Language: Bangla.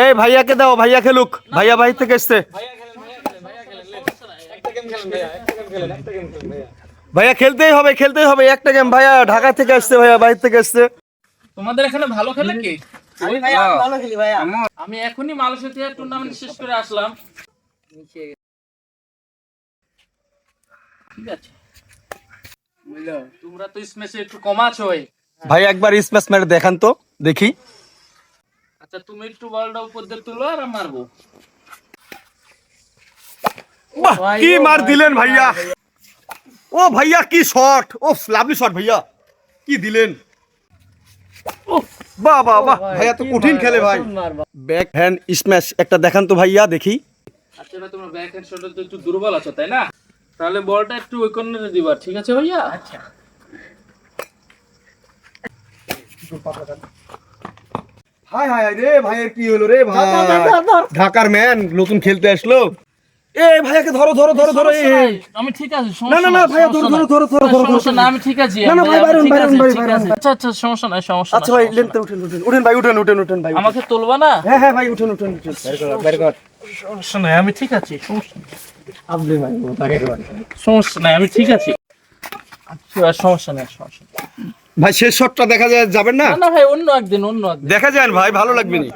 এই ভাইয়াকে দাও ভাইয়া খেলুক। ভাইয়া বাহির থেকে এসছে। ভাইয়া খেলেন ভাইয়া খেলেন ভাইয়া খেলেন লেন। একটা গেম খেলেন ভাইয়া একটা গেম খেলেন একটা গেম খেলেন ভাইয়া ভাইয়া খেলতেই হবে খেলতেই হবে। একটা গেম ভাইয়া ঢাকা থেকে আসছে ভাইয়া বাহির থেকে আসছে তোমাদের এখানে ভালো খেলে কি? আমি ভাইয়া ভালো খেলি ভাইয়া। আমি এখনই মালয়েশিয়া টুর্নামেন্ট শেষ করে আসলাম। ঠিক আছে। তোমরা তো স্মেসে একটু কমাছোই ভাই একবার স্ম্যাশ মেরে দেখান তো দেখি। আচ্ছা তুমি একটু বলটা উপর দিয়ে তুলো আর মারবো। বাহ কি মার দিলেন ভাইয়া? ও ভাইয়া কি শট ও লাভলি শট ভাইয়া। কি দিলেন? উফ, বাহ বাহ বাহ। ভাইয়া তো কঠিন খেলে ভাই। ব্যাক হ্যান্ড স্ম্যাশ একটা দেখান তো ভাইয়া দেখি। আচ্ছা ভাই তোমার ব্যাক হ্যান্ড শটে তো একটু দুর্বল আছো তাই না? তাহলে বলটা একটু ওই কর্নারে দিবা ঠিক আছে ভাইয়া? আচ্ছা। হাই হাই রে ভাইয়ের কি হলো রে ভাই ঢাকার ম্যান নতুন খেলতে আসলো এ ভাইয়াকে ধরো ধরো ধরো ধরো। আমি ঠিক আছে না, না, না, ভাইয়া, ধরো, ধরো, ধরো, ধরো, ধরো, সমস্যা। না আমি ঠিক আছি না, না, ভাই, ঠিক বাইরন। আছে। আচ্ছা আচ্ছা সমস্যা নাই সমস্যা আচ্ছা ভাই লেনতে উঠেন উঠেন উঠেন ভাই উঠেন উঠেন উঠেন ভাই আমাকে তুলবা না হ্যাঁ হ্যাঁ ভাই উঠেন উঠেন উঠেন সমস্যা নাই আমি ঠিক আছি সমস্যা নেই। সমস্যা নাই আমি ঠিক আছি আচ্ছা সমস্যা নাই সমস্যা নেই। ভাই শেষ শটটা দেখা যায় যাবেন না? না ভাই অন্য একদিন অন্য দেখা যায় ভাই ভালো লাগবে নি।